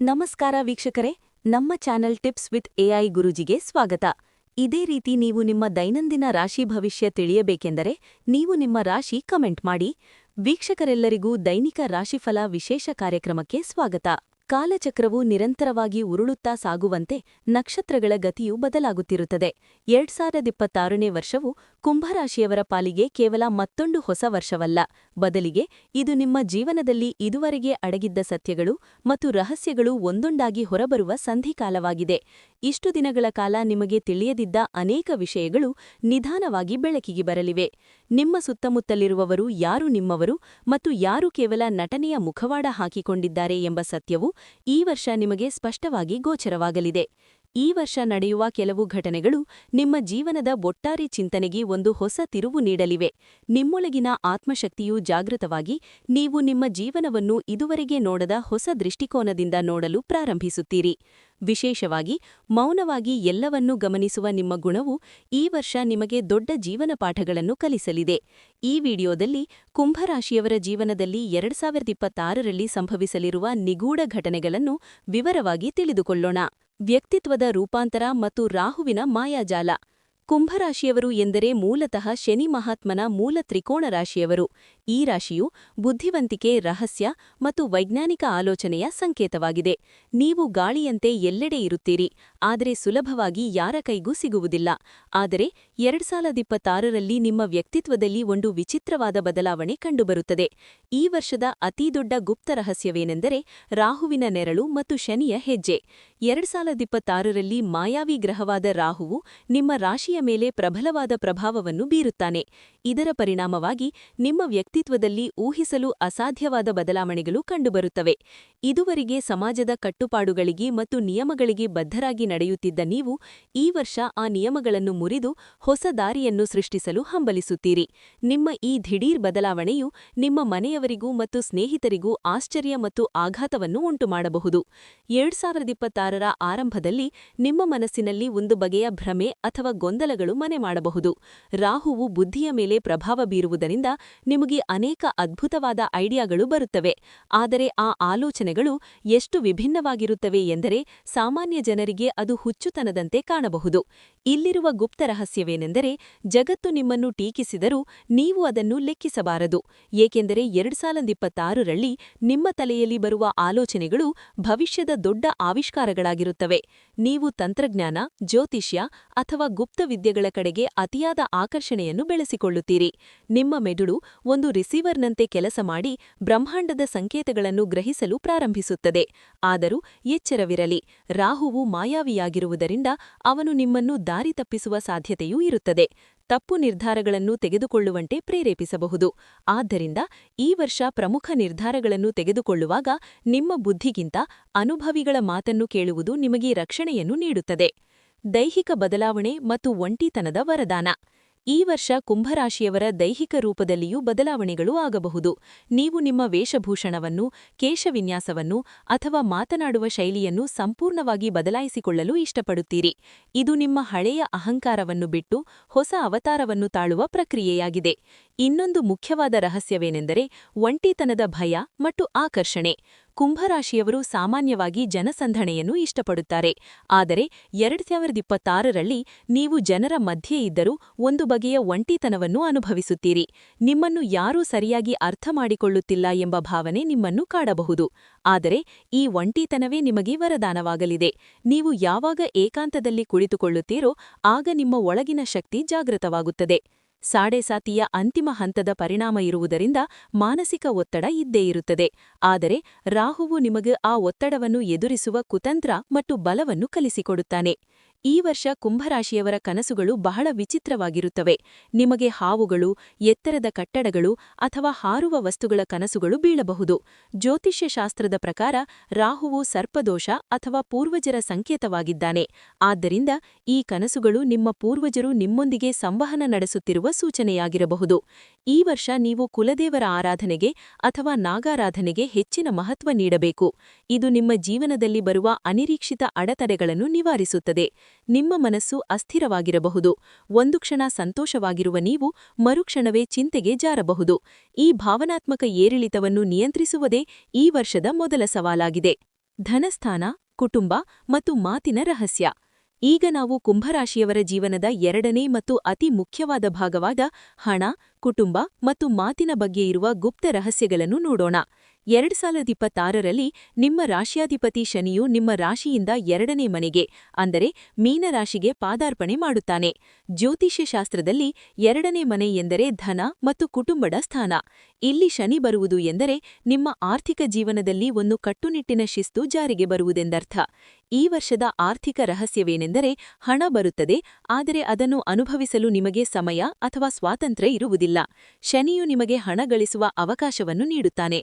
ನಮಸ್ಕಾರ ವೀಕ್ಷಕರೇ, ನಮ್ಮ ಚಾನೆಲ್ ಟಿಪ್ಸ್ ವಿತ್ ಎಐ ಗುರುಜಿಗೆ ಸ್ವಾಗತ. ಇದೇ ರೀತಿ ನೀವು ನಿಮ್ಮ ದೈನಂದಿನ ರಾಶಿ ಭವಿಷ್ಯ ತಿಳಿಯಬೇಕೆಂದರೆ ನೀವು ನಿಮ್ಮ ರಾಶಿ ಕಮೆಂಟ್ ಮಾಡಿ. ವೀಕ್ಷಕರೆಲ್ಲರಿಗೂ ದೈನಿಕ ರಾಶಿಫಲ ವಿಶೇಷ ಕಾರ್ಯಕ್ರಮಕ್ಕೆ ಸ್ವಾಗತ. ಕಾಲಚಕ್ರವು ನಿರಂತರವಾಗಿ ಉರುಳುತ್ತಾ ಸಾಗುವಂತೆ ನಕ್ಷತ್ರಗಳ ಗತಿಯು ಬದಲಾಗುತ್ತಿರುತ್ತದೆ. ಎರಡ್ ಸಾವಿರದ ಇಪ್ಪತ್ತಾರನೇ ವರ್ಷವು ಕುಂಭರಾಶಿಯವರ ಪಾಲಿಗೆ ಕೇವಲ ಮತ್ತೊಂದು ಹೊಸ ವರ್ಷವಲ್ಲ. ಬದಲಿಗೆ ಇದು ನಿಮ್ಮ ಜೀವನದಲ್ಲಿ ಇದುವರೆಗೆ ಅಡಗಿದ್ದ ಸತ್ಯಗಳು ಮತ್ತು ರಹಸ್ಯಗಳು ಒಂದೊಂದಾಗಿ ಹೊರಬರುವ ಸಂಧಿಕಾಲವಾಗಿದೆ. ಇಷ್ಟು ದಿನಗಳ ಕಾಲ ನಿಮಗೆ ತಿಳಿಯದಿದ್ದ ಅನೇಕ ವಿಷಯಗಳು ನಿಧಾನವಾಗಿ ಬೆಳಕಿಗೆ ಬರಲಿವೆ. ನಿಮ್ಮ ಸುತ್ತಮುತ್ತಲಿರುವವರು ಯಾರು ನಿಮ್ಮವರು ಮತ್ತು ಯಾರು ಕೇವಲ ನಟನೆಯ ಮುಖವಾಡ ಹಾಕಿಕೊಂಡಿದ್ದಾರೆ ಎಂಬ ಸತ್ಯವು ಈ ವರ್ಷ ನಿಮಗೆ ಸ್ಪಷ್ಟವಾಗಿ ಗೋಚರವಾಗಲಿದೆ. ಈ ವರ್ಷ ನಡೆಯುವ ಕೆಲವು ಘಟನೆಗಳು ನಿಮ್ಮ ಜೀವನದ ಒಟ್ಟಾರೆ ಚಿಂತನೆಗೆ ಒಂದು ಹೊಸ ತಿರುವು ನೀಡಲಿವೆ. ನಿಮ್ಮೊಳಗಿನ ಆತ್ಮಶಕ್ತಿಯು ಜಾಗೃತವಾಗಿ ನೀವು ನಿಮ್ಮ ಜೀವನವನ್ನು ಇದುವರೆಗೆ ನೋಡದ ಹೊಸ ದೃಷ್ಟಿಕೋನದಿಂದ ನೋಡಲು ಪ್ರಾರಂಭಿಸುತ್ತೀರಿ. ವಿಶೇಷವಾಗಿ ಮೌನವಾಗಿ ಎಲ್ಲವನ್ನೂ ಗಮನಿಸುವ ನಿಮ್ಮ ಗುಣವು ಈ ವರ್ಷ ನಿಮಗೆ ದೊಡ್ಡ ಜೀವನ ಪಾಠಗಳನ್ನು ಕಲಿಸಲಿದೆ. ಈ ವಿಡಿಯೋದಲ್ಲಿ ಕುಂಭರಾಶಿಯವರ ಜೀವನದಲ್ಲಿ ಎರಡ್ ಸಾವಿರದ ಇಪ್ಪತ್ತಾರರಲ್ಲಿ ಸಂಭವಿಸಲಿರುವ ನಿಗೂಢ ಘಟನೆಗಳನ್ನು ವಿವರವಾಗಿ ತಿಳಿದುಕೊಳ್ಳೋಣ. ವ್ಯಕ್ತಿತ್ವದ ರೂಪಾಂತರ ಮತ್ತು ರಾಹುವಿನ ಮಾಯಾಜಾಲ. ಕುಂಭರಾಶಿಯವರು ಎಂದರೆ ಮೂಲತಃ ಶನಿ ಮಹಾತ್ಮನ ಮೂಲ ತ್ರಿಕೋಣ ರಾಶಿಯವರು ಈ ರಾಶಿಯು ಬುದ್ಧಿವಂತಿಕೆ, ರಹಸ್ಯ ಮತ್ತು ವೈಜ್ಞಾನಿಕ ಆಲೋಚನೆಯ ಸಂಕೇತವಾಗಿದೆ. ನೀವು ಗಾಳಿಯಂತೆ ಎಲ್ಲೆಡೆ ಇರುತ್ತೀರಿ, ಆದರೆ ಸುಲಭವಾಗಿ ಯಾರ ಕೈಗೂ ಸಿಗುವುದಿಲ್ಲ. ಆದರೆ ಎರಡ್ ಸಾವಿರದ ಇಪ್ಪತ್ತಾರರಲ್ಲಿ ನಿಮ್ಮ ವ್ಯಕ್ತಿತ್ವದಲ್ಲಿ ಒಂದು ವಿಚಿತ್ರವಾದ ಬದಲಾವಣೆ ಕಂಡುಬರುತ್ತದೆ. ಈ ವರ್ಷದ ಅತಿದೊಡ್ಡ ಗುಪ್ತ ರಹಸ್ಯವೇನೆಂದರೆ ರಾಹುವಿನ ನೆರಳು ಮತ್ತು ಶನಿಯ ಹೆಜ್ಜೆ. ಎರಡ್ ಸಾವಿರದ ಇಪ್ಪತ್ತಾರರಲ್ಲಿ ಮಾಯಾವಿ ಗ್ರಹವಾದ ರಾಹುವು ನಿಮ್ಮ ರಾಶಿಯ ಮೇಲೆ ಪ್ರಬಲವಾದ ಪ್ರಭಾವವನ್ನು ಬೀರುತ್ತಾನೆ. ಇದರ ಪರಿಣಾಮವಾಗಿ ನಿಮ್ಮ ವ್ಯಕ್ತಿತ್ವದಲ್ಲಿ ಊಹಿಸಲು ಅಸಾಧ್ಯವಾದ ಬದಲಾವಣೆಗಳು ಕಂಡುಬರುತ್ತವೆ. ಇದುವರೆಗೆ ಸಮಾಜದ ಕಟ್ಟುಪಾಡುಗಳಿಗೆ ಮತ್ತು ನಿಯಮಗಳಿಗೆ ಬದ್ಧರಾಗಿ ನಡೆಯುತ್ತಿದ್ದ ನೀವು ಈ ವರ್ಷ ಆ ನಿಯಮಗಳನ್ನು ಮುರಿದು ಹೊಸ ದಾರಿಯನ್ನು ಸೃಷ್ಟಿಸಲು ಹಂಬಲಿಸುತ್ತೀರಿ. ನಿಮ್ಮ ಈ ದಿಢೀರ್ ಬದಲಾವಣೆಯು ನಿಮ್ಮ ಮನೆಯವರಿಗೂ ಮತ್ತು ಸ್ನೇಹಿತರಿಗೂ ಆಶ್ಚರ್ಯ ಮತ್ತು ಆಘಾತವನ್ನು ಉಂಟುಮಾಡಬಹುದು. ಎರಡ್ ಸಾವಿರದ ಇಪ್ಪತ್ತಾರರ ಆರಂಭದಲ್ಲಿ ನಿಮ್ಮ ಮನಸ್ಸಿನಲ್ಲಿ ಒಂದು ಬಗೆಯ ಭ್ರಮೆ ಅಥವಾ ಗೊಂದಲಗಳು ಮನೆ ಮಾಡಬಹುದು. ರಾಹುವು ಬುದ್ಧಿಯ ಮೇಲೆ ಪ್ರಭಾವ ಬೀರುವುದರಿಂದ ನಿಮಗೆ ಅನೇಕ ಅದ್ಭುತವಾದ ಐಡಿಯಾಗಳು ಬರುತ್ತವೆ. ಆದರೆ ಆ ಆಲೋಚನೆಗಳು ಎಷ್ಟು ವಿಭಿನ್ನವಾಗಿರುತ್ತವೆ ಎಂದರೆ ಸಾಮಾನ್ಯ ಜನರಿಗೆ ಅದು ಹುಚ್ಚುತನದಂತೆ ಕಾಣಬಹುದು. ಇಲ್ಲಿರುವ ಗುಪ್ತ ರಹಸ್ಯವೇನೆಂದರೆ ಜಗತ್ತು ನಿಮ್ಮನ್ನು ಟೀಕಿಸಿದರೂ ನೀವು ಅದನ್ನು ಲೆಕ್ಕಿಸಬಾರದು. ಏಕೆಂದರೆ ಎರಡು ಸಾವಿರದ ಇಪ್ಪತ್ತಾರರಲ್ಲಿ ನಿಮ್ಮ ತಲೆಯಲ್ಲಿ ಬರುವ ಆಲೋಚನೆಗಳು ಭವಿಷ್ಯದ ದೊಡ್ಡ ಆವಿಷ್ಕಾರಗಳಾಗಿರುತ್ತವೆ. ನೀವು ತಂತ್ರಜ್ಞಾನ, ಜ್ಯೋತಿಷ್ಯ ಅಥವಾ ಗುಪ್ತ ವಿದ್ಯೆಗಳ ಕಡೆಗೆ ಅತಿಯಾದ ಆಕರ್ಷಣೆಯನ್ನು ಬೆಳೆಸಿಕೊಳ್ಳುತ್ತೀರಿ. ನಿಮ್ಮ ಮೆದುಳು ಒಂದು ರಿಸೀವರ್ನಂತೆ ಕೆಲಸ ಮಾಡಿ ಬ್ರಹ್ಮಾಂಡದ ಸಂಕೇತಗಳನ್ನು ಗ್ರಹಿಸಲು ಪ್ರಾರಂಭಿಸುತ್ತದೆ. ಆದರೂ ಎಚ್ಚರವಿರಲಿ, ರಾಹುವು ಮಾಯಾವಿಯಾಗಿರುವುದರಿಂದ ಅವನು ನಿಮ್ಮನ್ನು ದಾರಿ ತಪ್ಪಿಸುವ ಸಾಧ್ಯತೆಯೂ ಇರುತ್ತದೆ. ತಪ್ಪು ನಿರ್ಧಾರಗಳನ್ನು ತೆಗೆದುಕೊಳ್ಳುವಂತೆ ಪ್ರೇರೇಪಿಸಬಹುದು. ಆದ್ದರಿಂದ ಈ ವರ್ಷ ಪ್ರಮುಖ ನಿರ್ಧಾರಗಳನ್ನು ತೆಗೆದುಕೊಳ್ಳುವಾಗ ನಿಮ್ಮ ಬುದ್ಧಿಗಿಂತ ಅನುಭವಿಗಳ ಮಾತನ್ನು ಕೇಳುವುದು ನಿಮಗೆ ರಕ್ಷಣೆಯನ್ನು ನೀಡುತ್ತದೆ. ದೈಹಿಕ ಬದಲಾವಣೆ ಮತ್ತು ಒಂಟಿತನದ ವರದಾನ. ಈ ವರ್ಷ ಕುಂಭರಾಶಿಯವರ ದೈಹಿಕ ರೂಪದಲ್ಲಿಯೂ ಬದಲಾವಣೆಗಳು ಆಗಬಹುದು. ನೀವು ನಿಮ್ಮ ವೇಷಭೂಷಣವನ್ನು, ಕೇಶವಿನ್ಯಾಸವನ್ನು ಅಥವಾ ಮಾತನಾಡುವ ಶೈಲಿಯನ್ನು ಸಂಪೂರ್ಣವಾಗಿ ಬದಲಾಯಿಸಿಕೊಳ್ಳಲು ಇಷ್ಟಪಡುತ್ತೀರಿ. ಇದು ನಿಮ್ಮ ಹಳೆಯ ಅಹಂಕಾರವನ್ನು ಬಿಟ್ಟು ಹೊಸ ಅವತಾರವನ್ನು ತಾಳುವ ಪ್ರಕ್ರಿಯೆಯಾಗಿದೆ. ಇನ್ನೊಂದು ಮುಖ್ಯವಾದ ರಹಸ್ಯವೇನೆಂದರೆ ಒಂಟಿತನದ ಭಯ ಮತ್ತು ಆಕರ್ಷಣೆ. ಕುಂಭರಾಶಿಯವರು ಸಾಮಾನ್ಯವಾಗಿ ಜನಸಂಧಣೆಯನ್ನು ಇಷ್ಟಪಡುತ್ತಾರೆ. ಆದರೆ ಎರಡು ಸಾವಿರದ ಇಪ್ಪತ್ತಾರರಲ್ಲಿ ನೀವು ಜನರ ಮಧ್ಯೆ ಇದ್ದರೂ ಒಂದು ಬಗೆಯ ಒಂಟಿತನವನ್ನು ಅನುಭವಿಸುತ್ತೀರಿ. ನಿಮ್ಮನ್ನು ಯಾರೂ ಸರಿಯಾಗಿ ಅರ್ಥ ಮಾಡಿಕೊಳ್ಳುತ್ತಿಲ್ಲ ಎಂಬ ಭಾವನೆ ನಿಮ್ಮನ್ನು ಕಾಡಬಹುದು. ಆದರೆ ಈ ಒಂಟಿತನವೇ ನಿಮಗೆ ವರದಾನವಾಗಲಿದೆ. ನೀವು ಯಾವಾಗ ಏಕಾಂತದಲ್ಲಿ ಕುಳಿತುಕೊಳ್ಳುತ್ತೀರೋ ಆಗ ನಿಮ್ಮ ಒಳಗಿನ ಶಕ್ತಿ ಜಾಗೃತವಾಗುತ್ತದೆ. ಸಾಡೆಸಾತಿಯ ಅಂತಿಮ ಹಂತದ ಪರಿಣಾಮ ಇರುವುದರಿಂದ ಮಾನಸಿಕ ಒತ್ತಡ ಇದ್ದೇ ಇರುತ್ತದೆ. ಆದರೆ ರಾಹುವು ನಿಮಗೆ ಆ ಒತ್ತಡವನ್ನು ಎದುರಿಸುವ ಕುತಂತ್ರ ಮತ್ತು ಬಲವನ್ನು ಕಲಿಸಿಕೊಡುತ್ತಾನೆ. ಈ ವರ್ಷ ಕುಂಭರಾಶಿಯವರ ಕನಸುಗಳು ಬಹಳ ವಿಚಿತ್ರವಾಗಿರುತ್ತವೆ. ನಿಮಗೆ ಹಾವುಗಳು, ಎತ್ತರದ ಕಟ್ಟಡಗಳು ಅಥವಾ ಹಾರುವ ವಸ್ತುಗಳ ಕನಸುಗಳು ಬೀಳಬಹುದು. ಜ್ಯೋತಿಷ್ಯ ಶಾಸ್ತ್ರದ ಪ್ರಕಾರ ರಾಹುವು ಸರ್ಪದೋಷ ಅಥವಾ ಪೂರ್ವಜರ ಸಂಕೇತವಾಗಿದ್ದಾನೆ. ಆದ್ದರಿಂದ ಈ ಕನಸುಗಳು ನಿಮ್ಮ ಪೂರ್ವಜರು ನಿಮ್ಮೊಂದಿಗೆ ಸಂವಹನ ನಡೆಸುತ್ತಿರುವ ಸೂಚನೆಯಾಗಿರಬಹುದು. ಈ ವರ್ಷ ನೀವು ಕುಲದೇವರ ಆರಾಧನೆಗೆ ಅಥವಾ ನಾಗಾರಾಧನೆಗೆ ಹೆಚ್ಚಿನ ಮಹತ್ವ ನೀಡಬೇಕು. ಇದು ನಿಮ್ಮ ಜೀವನದಲ್ಲಿ ಬರುವ ಅನಿರೀಕ್ಷಿತ ಅಡೆತಡೆಗಳನ್ನು ನಿವಾರಿಸುತ್ತದೆ. ನಿಮ್ಮ ಮನಸ್ಸು ಅಸ್ಥಿರವಾಗಿರಬಹುದು. ಒಂದು ಕ್ಷಣ ಸಂತೋಷವಾಗಿರುವ ನೀವು ಮರುಕ್ಷಣವೇ ಚಿಂತೆಗೆ ಜಾರಬಹುದು. ಈ ಭಾವನಾತ್ಮಕ ಏರಿಳಿತವನ್ನು ನಿಯಂತ್ರಿಸುವುದೇ ಈ ವರ್ಷದ ಮೊದಲ ಸವಾಲಾಗಿದೆ. ಧನಸ್ಥಾನ, ಕುಟುಂಬ ಮತ್ತು ಮಾತಿನ ರಹಸ್ಯ. ಈಗ ನಾವು ಕುಂಭರಾಶಿಯವರ ಜೀವನದ ಎರಡನೇ ಮತ್ತು ಅತಿ ಮುಖ್ಯವಾದ ಭಾಗವಾದ ಹಣ, ಕುಟುಂಬ ಮತ್ತು ಮಾತಿನ ಬಗ್ಗೆ ಇರುವ ಗುಪ್ತ ರಹಸ್ಯಗಳನ್ನು ನೋಡೋಣ. ಎರಡ್ ಸಾವಿರದ ಇಪ್ಪತ್ತಾರರಲ್ಲಿ ನಿಮ್ಮ ರಾಶಿಯಾಧಿಪತಿ ಶನಿಯು ನಿಮ್ಮ ರಾಶಿಯಿಂದ ಎರಡನೇ ಮನೆಗೆ, ಅಂದರೆ ಮೀನರಾಶಿಗೆ ಪಾದಾರ್ಪಣೆ ಮಾಡುತ್ತಾನೆ. ಜ್ಯೋತಿಷ್ಯ ಶಾಸ್ತ್ರದಲ್ಲಿ ಎರಡನೇ ಮನೆ ಎಂದರೆ ಧನ ಮತ್ತು ಕುಟುಂಬದ ಸ್ಥಾನ. ಇಲ್ಲಿ ಶನಿ ಬರುವುದು ಎಂದರೆ ನಿಮ್ಮ ಆರ್ಥಿಕ ಜೀವನದಲ್ಲಿ ಒಂದು ಕಟ್ಟುನಿಟ್ಟಿನ ಶಿಸ್ತು ಜಾರಿಗೆ ಬರುವುದೆಂದರ್ಥ. ಈ ವರ್ಷದ ಆರ್ಥಿಕ ರಹಸ್ಯವೇನೆಂದರೆ ಹಣ ಬರುತ್ತದೆ, ಆದರೆ ಅದನ್ನು ಅನುಭವಿಸಲು ನಿಮಗೆ ಸಮಯ ಅಥವಾ ಸ್ವಾತಂತ್ರ್ಯ ಇರುವುದಿಲ್ಲ. ಶನಿಯು ನಿಮಗೆ ಹಣ ಗಳಿಸುವ ಅವಕಾಶವನ್ನು ನೀಡುತ್ತಾನೆ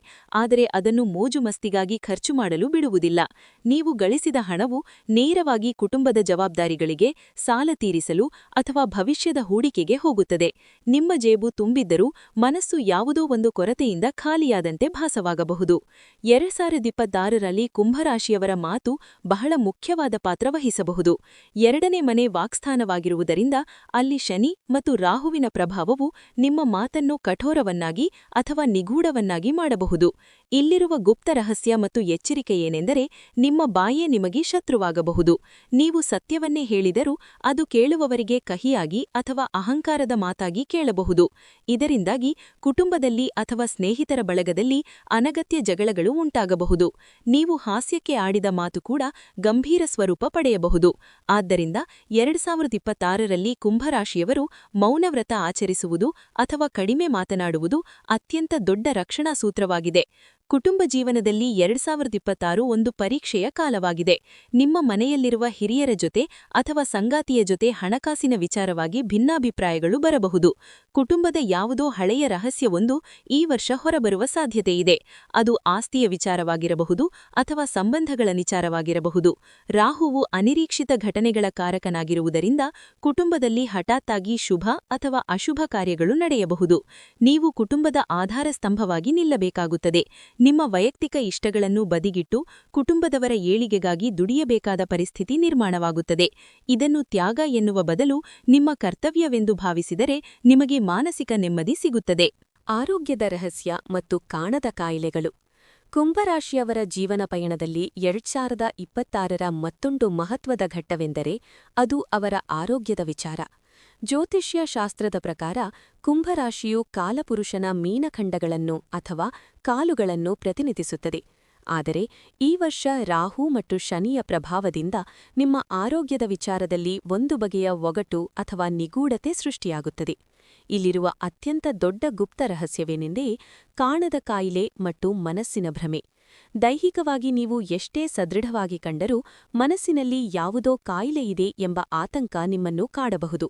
ಆದರೆ ಅದನ್ನು ಮೋಜು ಮಸ್ತಿಗಾಗಿ ಖರ್ಚು ಮಾಡಲು ಬಿಡುವುದಿಲ್ಲ. ನೀವು ಗಳಿಸಿದ ಹಣವು ನೇರವಾಗಿ ಕುಟುಂಬದ ಜವಾಬ್ದಾರಿಗಳಿಗೆ ಸಾಲ ತೀರಿಸಲು ಅಥವಾ ಭವಿಷ್ಯದ ಹೂಡಿಕೆಗೆ ಹೋಗುತ್ತದೆ. ನಿಮ್ಮ ಜೇಬು ತುಂಬಿದ್ದರೂ ಮನಸ್ಸು ಯಾವುದೋ ಒಂದು ಕೊರತೆಯಿಂದ ಖಾಲಿಯಾದಂತೆ ಭಾಸವಾಗಬಹುದು. ಎರಡ್ ಸಾವಿರದ ಇಪ್ಪತ್ತಾರರಲ್ಲಿ ಕುಂಭರಾಶಿಯವರ ಮಾತು ಬಹಳ ಮುಖ್ಯವಾದ ಪಾತ್ರ ವಹಿಸಬಹುದು. ಎರಡನೇ ಮನೆ ವಾಕ್ಸ್ಥಾನವಾಗಿರುವುದರಿಂದ ಅಲ್ಲಿ ಶನಿ ಮತ್ತು ರಾಹುವಿನ ಪ್ರಭಾವವು ನಿಮ್ಮ ಮಾತನ್ನು ಕಠೋರವನ್ನಾಗಿ ಅಥವಾ ನಿಗೂಢವನ್ನಾಗಿ ಮಾಡಬಹುದು. ಇಲ್ಲಿರುವ ಗುಪ್ತ ರಹಸ್ಯ ಮತ್ತು ಎಚ್ಚರಿಕೆ ಏನೆಂದರೆ ನಿಮ್ಮ ಬಾಯೇ ನಿಮಗೆ ಶತ್ರುವಾಗಬಹುದು. ನೀವು ಸತ್ಯವನ್ನೇ ಹೇಳಿದರೂ ಅದು ಕೇಳುವವರಿಗೆ ಕಹಿಯಾಗಿ ಅಥವಾ ಅಹಂಕಾರದ ಮಾತಾಗಿ ಕೇಳಬಹುದು. ಇದರಿಂದಾಗಿ ಕುಟುಂಬದಲ್ಲಿ ಅಥವಾ ಸ್ನೇಹಿತರ ಬಳಗದಲ್ಲಿ ಅನಗತ್ಯ ಜಗಳಗಳು ಉಂಟಾಗಬಹುದು. ನೀವು ಹಾಸ್ಯಕ್ಕೆ ಆಡಿದ ಮಾತು ಕೂಡ ಗಂಭೀರ ಸ್ವರೂಪ ಪಡೆಯಬಹುದು. ಆದ್ದರಿಂದ ಎರಡ್ ಸಾವಿರದ ಇಪ್ಪತ್ತಾರರಲ್ಲಿ ಕುಂಭರಾಶಿಯವರು ಮೌನವ್ರತ ಆಚರಿಸುವುದು ಅಥವಾ ಕಡಿಮೆ ಮಾತನಾಡುವುದು ಅತ್ಯಂತ ದೊಡ್ಡ ರಕ್ಷಣಾ ಸೂತ್ರವಾಗಿದೆ. ಕುಟುಂಬ ಜೀವನದಲ್ಲಿ ಎರಡ್ ಸಾವಿರದ ಇಪ್ಪತ್ತಾರು ಒಂದು ಪರೀಕ್ಷೆಯ ಕಾಲವಾಗಿದೆ. ನಿಮ್ಮ ಮನೆಯಲ್ಲಿರುವ ಹಿರಿಯರ ಜೊತೆ ಅಥವಾ ಸಂಗಾತಿಯ ಜೊತೆ ಹಣಕಾಸಿನ ವಿಚಾರವಾಗಿ ಭಿನ್ನಾಭಿಪ್ರಾಯಗಳು ಬರಬಹುದು. ಕುಟುಂಬದ ಯಾವುದೋ ಹಳೆಯ ರಹಸ್ಯವೊಂದು ಈ ವರ್ಷ ಹೊರಬರುವ ಸಾಧ್ಯತೆಯಿದೆ ಅದು ಆಸ್ತಿಯ ವಿಚಾರವಾಗಿರಬಹುದು ಅಥವಾ ಸಂಬಂಧಗಳ ವಿಚಾರವಾಗಿರಬಹುದು. ರಾಹುವು ಅನಿರೀಕ್ಷಿತ ಘಟನೆಗಳ ಕಾರಕನಾಗಿರುವುದರಿಂದ ಕುಟುಂಬದಲ್ಲಿ ಹಠಾತ್ತಾಗಿ ಶುಭ ಅಥವಾ ಅಶುಭ ಕಾರ್ಯಗಳು ನಡೆಯಬಹುದು. ನೀವು ಕುಟುಂಬದ ಆಧಾರ ಸ್ತಂಭವಾಗಿ ನಿಲ್ಲಬೇಕಾಗುತ್ತದೆ. ನಿಮ್ಮ ವೈಯಕ್ತಿಕ ಇಷ್ಟಗಳನ್ನು ಬದಿಗಿಟ್ಟು ಕುಟುಂಬದವರ ಏಳಿಗೆಗಾಗಿ ದುಡಿಯಬೇಕಾದ ಪರಿಸ್ಥಿತಿ ನಿರ್ಮಾಣವಾಗುತ್ತದೆ. ಇದನ್ನು ತ್ಯಾಗ ಎನ್ನುವ ಬದಲು ನಿಮ್ಮ ಕರ್ತವ್ಯವೆಂದು ಭಾವಿಸಿದರೆ ನಿಮಗೆ ಮಾನಸಿಕ ನೆಮ್ಮದಿ ಸಿಗುತ್ತದೆ. ಆರೋಗ್ಯದ ರಹಸ್ಯ ಮತ್ತು ಕಾಣದ ಕಾಯಿಲೆಗಳು. ಕುಂಭರಾಶಿಯವರ ಜೀವನ ಪಯಣದಲ್ಲಿ ಎರಡ್ ಸಾವಿರದ ಇಪ್ಪತ್ತಾರರ ಮತ್ತೊಂದು ಮಹತ್ವದ ಘಟ್ಟವೆಂದರೆ ಅದು ಅವರ ಆರೋಗ್ಯದ ವಿಚಾರ. ಜ್ಯೋತಿಷ್ಯ ಶಾಸ್ತ್ರದ ಪ್ರಕಾರ ಕುಂಭರಾಶಿಯು ಕಾಲಪುರುಷನ ಮೀನಖಂಡಗಳನ್ನು ಅಥವಾ ಕಾಲುಗಳನ್ನು ಪ್ರತಿನಿಧಿಸುತ್ತದೆ. ಆದರೆ ಈ ವರ್ಷ ರಾಹು ಮತ್ತು ಶನಿಯ ಪ್ರಭಾವದಿಂದ ನಿಮ್ಮ ಆರೋಗ್ಯದ ವಿಚಾರದಲ್ಲಿ ಒಂದು ಬಗೆಯ ಒಗಟು ಅಥವಾ ನಿಗೂಢತೆ ಸೃಷ್ಟಿಯಾಗುತ್ತದೆ. ಇಲ್ಲಿರುವ ಅತ್ಯಂತ ದೊಡ್ಡ ಗುಪ್ತ ರಹಸ್ಯವೇನೆಂದೇ ಕಾಣದ ಕಾಯಿಲೆ ಮತ್ತು ಮನಸ್ಸಿನ ಭ್ರಮೆ. ದೈಹಿಕವಾಗಿ ನೀವು ಎಷ್ಟೇ ಸದೃಢವಾಗಿ ಕಂಡರೂ ಮನಸ್ಸಿನಲ್ಲಿ ಯಾವುದೋ ಕಾಯಿಲೆಯಿದೆ ಎಂಬ ಆತಂಕ ನಿಮ್ಮನ್ನು ಕಾಡಬಹುದು.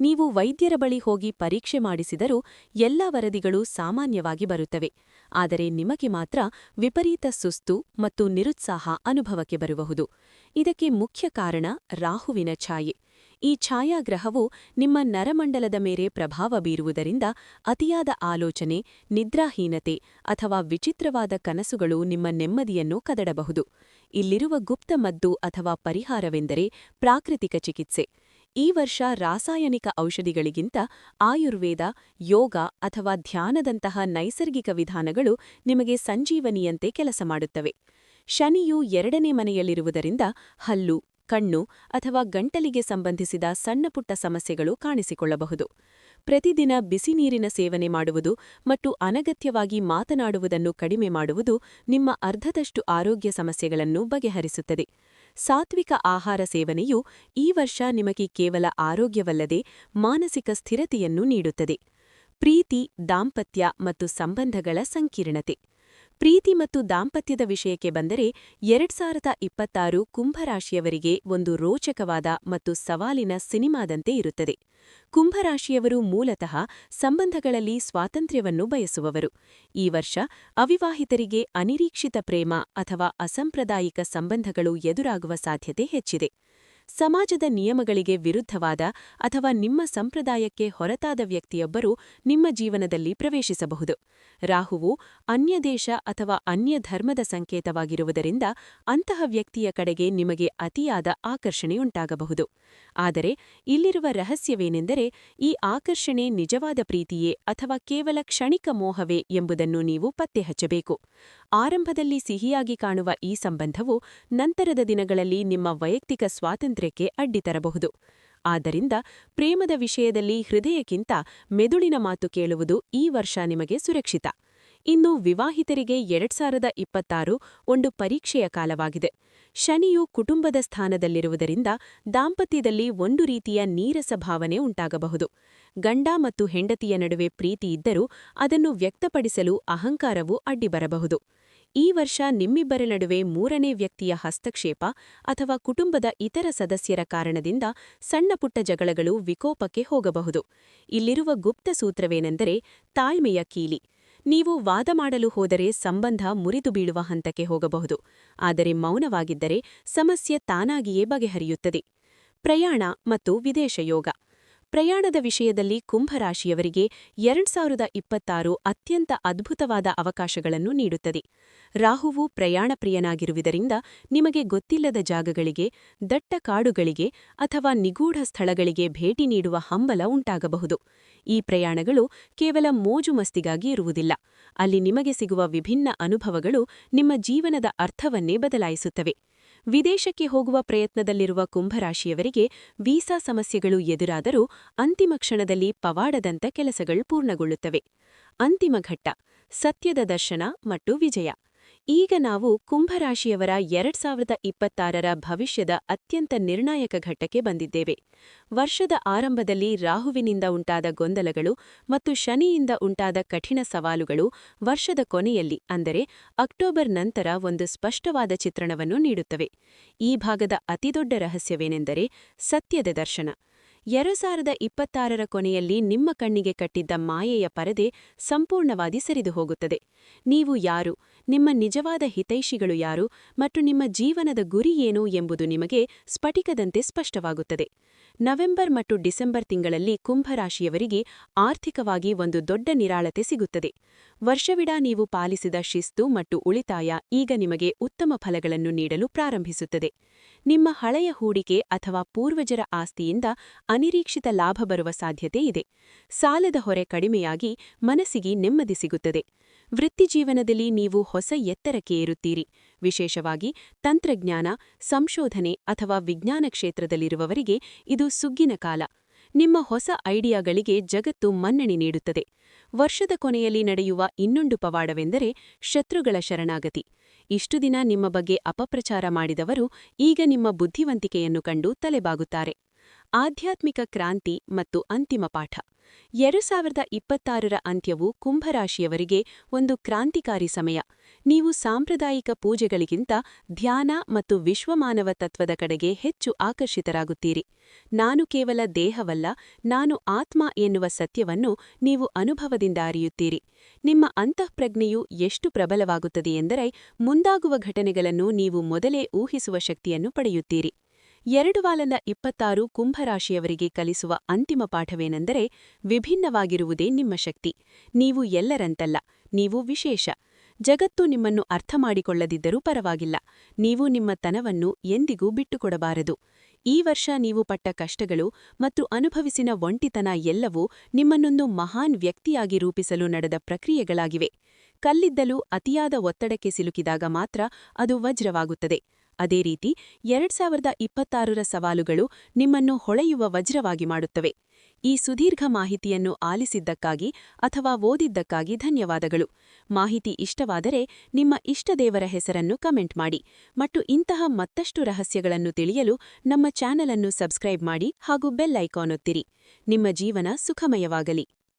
ನೀವು ವೈದ್ಯರ ಬಳಿ ಹೋಗಿ ಪರೀಕ್ಷೆ ಮಾಡಿಸಿದರೂ ಎಲ್ಲ ವರದಿಗಳು ಸಾಮಾನ್ಯವಾಗಿ ಬರುತ್ತವೆ. ಆದರೆ ನಿಮಗೆ ಮಾತ್ರ ವಿಪರೀತ ಸುಸ್ತು ಮತ್ತು ನಿರುತ್ಸಾಹ ಅನುಭವಕ್ಕೆ ಬರಬಹುದು ಇದಕ್ಕೆ ಮುಖ್ಯ ಕಾರಣ ರಾಹುವಿನ ಛಾಯೆ. ಈ ಛಾಯಾಗ್ರಹವು ನಿಮ್ಮ ನರಮಂಡಲದ ಮೇಲೆ ಪ್ರಭಾವ ಬೀರುವುದರಿಂದ ಅತಿಯಾದ ಆಲೋಚನೆ, ನಿದ್ರಾಹೀನತೆ ಅಥವಾ ವಿಚಿತ್ರವಾದ ಕನಸುಗಳು ನಿಮ್ಮ ನೆಮ್ಮದಿಯನ್ನು ಕದಡಬಹುದು. ಇಲ್ಲಿರುವ ಗುಪ್ತ ಮದ್ದು ಅಥವಾ ಪರಿಹಾರವೆಂದರೆ ಪ್ರಾಕೃತಿಕ ಚಿಕಿತ್ಸೆ. ಈ ವರ್ಷ ರಾಸಾಯನಿಕ ಔಷಧಿಗಳಿಗಿಂತ ಆಯುರ್ವೇದ, ಯೋಗ ಅಥವಾ ಧ್ಯಾನದಂತಹ ನೈಸರ್ಗಿಕ ವಿಧಾನಗಳು ನಿಮಗೆ ಸಂಜೀವನಿಯಂತೆ ಕೆಲಸ ಮಾಡುತ್ತವೆ. ಶನಿಯು ಎರಡನೇ ಮನೆಯಲ್ಲಿರುವುದರಿಂದ ಹಲ್ಲು ಕಣ್ಣು ಅಥವಾ ಗಂಟಲಿಗೆ ಸಂಬಂಧಿಸಿದ ಸಣ್ಣಪುಟ್ಟ ಸಮಸ್ಯೆಗಳು ಕಾಣಿಸಿಕೊಳ್ಳಬಹುದು. ಪ್ರತಿದಿನ ಬಿಸಿ ನೀರಿನ ಸೇವನೆ ಮಾಡುವುದು ಮತ್ತು ಅನಗತ್ಯವಾಗಿ ಮಾತನಾಡುವುದನ್ನು ಕಡಿಮೆ ಮಾಡುವುದು ನಿಮ್ಮ ಅರ್ಧದಷ್ಟು ಆರೋಗ್ಯ ಸಮಸ್ಯೆಗಳನ್ನು ಬಗೆಹರಿಸುತ್ತದೆ. ಸಾತ್ವಿಕ ಆಹಾರ ಸೇವನೆಯು ಈ ವರ್ಷ ನಿಮಗೆ ಕೇವಲ ಆರೋಗ್ಯವಲ್ಲದೆ ಮಾನಸಿಕ ಸ್ಥಿರತೆಯನ್ನು ನೀಡುತ್ತದೆ. ಪ್ರೀತಿ, ದಾಂಪತ್ಯ ಮತ್ತು ಸಂಬಂಧಗಳ ಸಂಕೀರ್ಣತೆ. ಪ್ರೀತಿ ಮತ್ತು ದಾಂಪತ್ಯದ ವಿಷಯಕ್ಕೆ ಬಂದರೆ ಎರಡ್ ಸಾವಿರದ ಇಪ್ಪತ್ತಾರು ಕುಂಭರಾಶಿಯವರಿಗೆ ಒಂದು ರೋಚಕವಾದ ಮತ್ತು ಸವಾಲಿನ ಸಿನಿಮಾದಂತೆ ಇರುತ್ತದೆ. ಕುಂಭರಾಶಿಯವರು ಮೂಲತಃ ಸಂಬಂಧಗಳಲ್ಲಿ ಸ್ವಾತಂತ್ರ್ಯವನ್ನು ಬಯಸುವವರು. ಈ ವರ್ಷ ಅವಿವಾಹಿತರಿಗೆ ಅನಿರೀಕ್ಷಿತ ಪ್ರೇಮ ಅಥವಾ ಅಸಂಪ್ರದಾಯಿಕ ಸಂಬಂಧಗಳು ಎದುರಾಗುವ ಸಾಧ್ಯತೆ ಹೆಚ್ಚಿದೆ. ಸಮಾಜದ ನಿಯಮಗಳಿಗೆ ವಿರುದ್ಧವಾದ ಅಥವಾ ನಿಮ್ಮ ಸಂಪ್ರದಾಯಕ್ಕೆ ಹೊರತಾದ ವ್ಯಕ್ತಿಯೊಬ್ಬರು ನಿಮ್ಮ ಜೀವನದಲ್ಲಿ ಪ್ರವೇಶಿಸಬಹುದು. ರಾಹುವು ಅನ್ಯ ದೇಶ ಅಥವಾ ಅನ್ಯ ಧರ್ಮದ ಸಂಕೇತವಾಗಿರುವುದರಿಂದ ಅಂತಹ ವ್ಯಕ್ತಿಯ ಕಡೆಗೆ ನಿಮಗೆ ಅತಿಯಾದ ಆಕರ್ಷಣೆಯುಂಟಾಗಬಹುದು ಆದರೆ ಇಲ್ಲಿರುವ ರಹಸ್ಯವೇನೆಂದರೆ ಈ ಆಕರ್ಷಣೆ ನಿಜವಾದ ಪ್ರೀತಿಯೇ ಅಥವಾ ಕೇವಲ ಕ್ಷಣಿಕ ಮೋಹವೇ ಎಂಬುದನ್ನು ನೀವು ಪತ್ತೆಹಚ್ಚಬೇಕು. ಆರಂಭದಲ್ಲಿ ಸಿಹಿಯಾಗಿ ಕಾಣುವ ಈ ಸಂಬಂಧವು ನಂತರದ ದಿನಗಳಲ್ಲಿ ನಿಮ್ಮ ವೈಯಕ್ತಿಕ ಸ್ವಾತಂತ್ರ್ಯಕ್ಕೆ ಅಡ್ಡಿತರಬಹುದು ಆದ್ದರಿಂದ ಪ್ರೇಮದ ವಿಷಯದಲ್ಲಿ ಹೃದಯಕ್ಕಿಂತ ಮೆದುಳಿನ ಮಾತು ಕೇಳುವುದು ಈ ವರ್ಷ ನಿಮಗೆ ಸುರಕ್ಷಿತ. ಇನ್ನು ವಿವಾಹಿತರಿಗೆ ಎರಡ್ ಸಾವಿರದ ಇಪ್ಪತ್ತಾರು ಒಂದು ಪರೀಕ್ಷೆಯ ಕಾಲವಾಗಿದೆ. ಶನಿಯು ಕುಟುಂಬದ ಸ್ಥಾನದಲ್ಲಿರುವುದರಿಂದ ದಾಂಪತ್ಯದಲ್ಲಿ ಒಂದು ರೀತಿಯ ನೀರಸ ಭಾವನೆ ಉಂಟಾಗಬಹುದು. ಗಂಡ ಮತ್ತು ಹೆಂಡತಿಯ ನಡುವೆ ಪ್ರೀತಿ ಇದ್ದರೂ ಅದನ್ನು ವ್ಯಕ್ತಪಡಿಸಲು ಅಹಂಕಾರವು ಅಡ್ಡಿಬರಬಹುದು ಈ ವರ್ಷ ನಿಮ್ಮಿಬ್ಬರ ನಡುವೆ ಮೂರನೇ ವ್ಯಕ್ತಿಯ ಹಸ್ತಕ್ಷೇಪ ಅಥವಾ ಕುಟುಂಬದ ಇತರ ಸದಸ್ಯರ ಕಾರಣದಿಂದ ಸಣ್ಣಪುಟ್ಟ ಜಗಳಗಳು ವಿಕೋಪಕ್ಕೆ ಹೋಗಬಹುದು. ಇಲ್ಲಿರುವ ಗುಪ್ತ ಸೂತ್ರವೇನೆಂದರೆ ತಾಳ್ಮೆಯ ಕೀಲಿ. ನೀವು ವಾದ ಮಾಡಲು ಹೋದರೆ ಸಂಬಂಧ ಮುರಿದು ಬೀಳುವ ಹಂತಕ್ಕೆ ಹೋಗಬಹುದು. ಆದರೆ ಮೌನವಾಗಿದ್ದರೆ ಸಮಸ್ಯೆ ತಾನಾಗಿಯೇ ಬಗೆಹರಿಯುತ್ತದೆ. ಪ್ರಯಾಣ ಮತ್ತು ವಿದೇಶ ಯೋಗ. ಪ್ರಯಾಣದ ವಿಷಯದಲ್ಲಿ ಕುಂಭರಾಶಿಯವರಿಗೆ ಎರಡ್ ಸಾವಿರದ ಇಪ್ಪತ್ತಾರು ಅತ್ಯಂತ ಅದ್ಭುತವಾದ ಅವಕಾಶಗಳನ್ನು ನೀಡುತ್ತದೆ. ರಾಹುವು ಪ್ರಯಾಣ ಪ್ರಿಯನಾಗಿರುವುದರಿಂದ ನಿಮಗೆ ಗೊತ್ತಿಲ್ಲದ ಜಾಗಗಳಿಗೆ, ದಟ್ಟ ಕಾಡುಗಳಿಗೆ ಅಥವಾ ನಿಗೂಢ ಸ್ಥಳಗಳಿಗೆ ಭೇಟಿ ನೀಡುವ ಹಂಬಲ ಉಂಟಾಗಬಹುದು. ಈ ಪ್ರಯಾಣಗಳು ಕೇವಲ ಮೋಜು ಮಸ್ತಿಗಾಗಿ ಇರುವುದಿಲ್ಲ. ಅಲ್ಲಿ ನಿಮಗೆ ಸಿಗುವ ವಿಭಿನ್ನ ಅನುಭವಗಳು ನಿಮ್ಮ ಜೀವನದ ಅರ್ಥವನ್ನೇ ಬದಲಾಯಿಸುತ್ತವೆ. ವಿದೇಶಕ್ಕೆ ಹೋಗುವ ಪ್ರಯತ್ನದಲ್ಲಿರುವ ಕುಂಭರಾಶಿಯವರಿಗೆ ವೀಸಾ ಸಮಸ್ಯೆಗಳು ಎದುರಾದರೂ ಅಂತಿಮ ಕ್ಷಣದಲ್ಲಿ ಪವಾಡದಂತ ಕೆಲಸಗಳು ಪೂರ್ಣಗೊಳ್ಳುತ್ತವೆ. ಅಂತಿಮ ಘಟ್ಟ, ಸತ್ಯದ ದರ್ಶನ ಮತ್ತು ವಿಜಯ. ಈಗ ನಾವು ಕುಂಭರಾಶಿಯವರ ಎರಡ್ ಸಾವಿರದ ಇಪ್ಪತ್ತಾರರ ಭವಿಷ್ಯದ ಅತ್ಯಂತ ನಿರ್ಣಾಯಕ ಘಟ್ಟಕ್ಕೆ ಬಂದಿದ್ದೇವೆ. ವರ್ಷದ ಆರಂಭದಲ್ಲಿ ರಾಹುವಿನಿಂದ ಉಂಟಾದ ಗೊಂದಲಗಳು ಮತ್ತು ಶನಿಯಿಂದ ಉಂಟಾದ ಕಠಿಣ ಸವಾಲುಗಳು ವರ್ಷದ ಕೊನೆಯಲ್ಲಿ, ಅಂದರೆ ಅಕ್ಟೋಬರ್ ನಂತರ ಒಂದು ಸ್ಪಷ್ಟವಾದ ಚಿತ್ರಣವನ್ನು ನೀಡುತ್ತವೆ. ಈ ಭಾಗದ ಅತಿದೊಡ್ಡ ರಹಸ್ಯವೇನೆಂದರೆ ಸತ್ಯದ ದರ್ಶನ. ಎರಡು ಸಾವಿರದ ಇಪ್ಪತ್ತಾರರ ಕೊನೆಯಲ್ಲಿ ನಿಮ್ಮ ಕಣ್ಣಿಗೆ ಕಟ್ಟಿದ್ದ ಮಾಯೆಯ ಪರದೆ ಸಂಪೂರ್ಣವಾಗಿ ಸರಿದು ಹೋಗುತ್ತದೆ ನೀವು ಯಾರು? ನಿಮ್ಮ ನಿಜವಾದ ಹಿತೈಷಿಗಳು ಯಾರು? ಮತ್ತು ನಿಮ್ಮ ಜೀವನದ ಗುರಿ ಏನು ಎಂಬುದು ನಿಮಗೆ ಸ್ಫಟಿಕದಂತೆ ಸ್ಪಷ್ಟವಾಗುತ್ತದೆ. ನವೆಂಬರ್ ಮತ್ತು ಡಿಸೆಂಬರ್ ತಿಂಗಳಲ್ಲಿ ಕುಂಭರಾಶಿಯವರಿಗೆ ಆರ್ಥಿಕವಾಗಿ ಒಂದು ದೊಡ್ಡ ನಿರಾಳತೆ ಸಿಗುತ್ತದೆ. ವರ್ಷವಿಡಾ ನೀವು ಪಾಲಿಸಿದ ಶಿಸ್ತು ಮತ್ತು ಉಳಿತಾಯ ಈಗ ನಿಮಗೆ ಉತ್ತಮ ಫಲಗಳನ್ನು ನೀಡಲು ಪ್ರಾರಂಭಿಸುತ್ತದೆ. ನಿಮ್ಮ ಹಳೆಯ ಹೂಡಿಕೆ ಅಥವಾ ಪೂರ್ವಜರ ಆಸ್ತಿಯಿಂದ ಅನಿರೀಕ್ಷಿತ ಲಾಭ ಬರುವ ಸಾಧ್ಯತೆ ಇದೆ. ಸಾಲದ ಹೊರೆ ಕಡಿಮೆಯಾಗಿ ಮನಸ್ಸಿಗೆ ನೆಮ್ಮದಿ ಸಿಗುತ್ತದೆ. ವೃತ್ತಿಜೀವನದಲ್ಲಿ ನೀವು ಹೊಸ ಎತ್ತರಕ್ಕೆ ಏರುತ್ತೀರಿ. ವಿಶೇಷವಾಗಿ ತಂತ್ರಜ್ಞಾನ, ಸಂಶೋಧನೆ ಅಥವಾ ವಿಜ್ಞಾನ ಕ್ಷೇತ್ರದಲ್ಲಿರುವವರಿಗೆ ಇದು ಸುಗ್ಗಿನ ಕಾಲ. ನಿಮ್ಮ ಹೊಸ ಐಡಿಯಾಗಳಿಗೆ ಜಗತ್ತು ಮನ್ನಣೆ ನೀಡುತ್ತದೆ. ವರ್ಷದ ಕೊನೆಯಲ್ಲಿ ನಡೆಯುವ ಇನ್ನೊಂದು ಪವಾಡವೆಂದರೆ ಶತ್ರುಗಳ ಶರಣಾಗತಿ. ಇಷ್ಟು ದಿನ ನಿಮ್ಮ ಬಗ್ಗೆ ಅಪಪ್ರಚಾರ ಮಾಡಿದವರು ಈಗ ನಿಮ್ಮ ಬುದ್ಧಿವಂತಿಕೆಯನ್ನು ಕಂಡು ತಲೆಬಾಗುತ್ತಾರೆ. ಆಧ್ಯಾತ್ಮಿಕ ಕ್ರಾಂತಿ ಮತ್ತು ಅಂತಿಮ ಪಾಠ. ಎರಡು ಸಾವಿರದ ಇಪ್ಪತ್ತಾರರ ಅಂತ್ಯವು ಕುಂಭರಾಶಿಯವರಿಗೆ ಒಂದು ಕ್ರಾಂತಿಕಾರಿ ಸಮಯ. ನೀವು ಸಾಂಪ್ರದಾಯಿಕ ಪೂಜೆಗಳಿಗಿಂತ ಧ್ಯಾನ ಮತ್ತು ವಿಶ್ವಮಾನವ ತತ್ವದ ಕಡೆಗೆ ಹೆಚ್ಚು ಆಕರ್ಷಿತರಾಗುತ್ತೀರಿ. ನಾನು ಕೇವಲ ದೇಹವಲ್ಲ, ನಾನು ಆತ್ಮ ಎನ್ನುವ ಸತ್ಯವನ್ನು ನೀವು ಅನುಭವದಿಂದ ಅರಿಯುತ್ತೀರಿ. ನಿಮ್ಮ ಅಂತಃಪ್ರಜ್ಞೆಯು ಎಷ್ಟು ಪ್ರಬಲವಾಗುತ್ತದೆ ಎಂದರೆ ಮುಂದಾಗುವ ಘಟನೆಗಳನ್ನು ನೀವು ಮೊದಲೇ ಊಹಿಸುವ ಶಕ್ತಿಯನ್ನು ಪಡೆಯುತ್ತೀರಿ. ಎರಡು ವಾಲನ ಇಪ್ಪತ್ತಾರು ಕುಂಭರಾಶಿಯವರಿಗೆ ಕಲಿಸುವ ಅಂತಿಮ ಪಾಠವೇನೆಂದರೆ ವಿಭಿನ್ನವಾಗಿರುವುದೇ ನಿಮ್ಮ ಶಕ್ತಿ. ನೀವು ಎಲ್ಲರಂತಲ್ಲ, ನೀವು ವಿಶೇಷ. ಜಗತ್ತು ನಿಮ್ಮನ್ನು ಅರ್ಥ ಮಾಡಿಕೊಳ್ಳದಿದ್ದರೂ ಪರವಾಗಿಲ್ಲ. ನೀವು ನಿಮ್ಮ ತನವನ್ನು ಎಂದಿಗೂ ಬಿಟ್ಟುಕೊಡಬಾರದು. ಈ ವರ್ಷ ನೀವು ಪಟ್ಟ ಕಷ್ಟಗಳು ಮತ್ತು ಅನುಭವಿಸಿನ ಒಂಟಿತನ ಎಲ್ಲವೂ ನಿಮ್ಮನ್ನೊಂದು ಮಹಾನ್ ವ್ಯಕ್ತಿಯಾಗಿ ರೂಪಿಸಲು ನಡೆದ ಪ್ರಕ್ರಿಯೆಗಳಾಗಿವೆ. ಕಲ್ಲಿದ್ದಲು ಅತಿಯಾದ ಒತ್ತಡಕ್ಕೆ ಸಿಲುಕಿದಾಗ ಮಾತ್ರ ಅದು ವಜ್ರವಾಗುತ್ತದೆ. ಅದೇ ರೀತಿ ಎರಡ್ ಸಾವಿರದ ಇಪ್ಪತ್ತಾರರ ಸವಾಲುಗಳು ನಿಮ್ಮನ್ನು ಹೊಳೆಯುವ ವಜ್ರವಾಗಿ ಮಾಡುತ್ತವೆ. ಈ ಸುದೀರ್ಘ ಮಾಹಿತಿಯನ್ನು ಆಲಿಸಿದ್ದಕ್ಕಾಗಿ ಅಥವಾ ಓದಿದ್ದಕ್ಕಾಗಿ ಧನ್ಯವಾದಗಳು. ಮಾಹಿತಿ ಇಷ್ಟವಾದರೆ ನಿಮ್ಮ ಇಷ್ಟದೇವರ ಹೆಸರನ್ನು ಕಮೆಂಟ್ ಮಾಡಿ ಮತ್ತು ಇಂತಹ ಮತ್ತಷ್ಟು ರಹಸ್ಯಗಳನ್ನು ತಿಳಿಯಲು ನಮ್ಮ ಚಾನಲನ್ನು ಸಬ್ಸ್ಕ್ರೈಬ್ ಮಾಡಿ ಹಾಗೂ ಬೆಲ್ ಐಕಾನ್ ಒತ್ತಿರಿ. ನಿಮ್ಮ ಜೀವನ ಸುಖಮಯವಾಗಲಿ.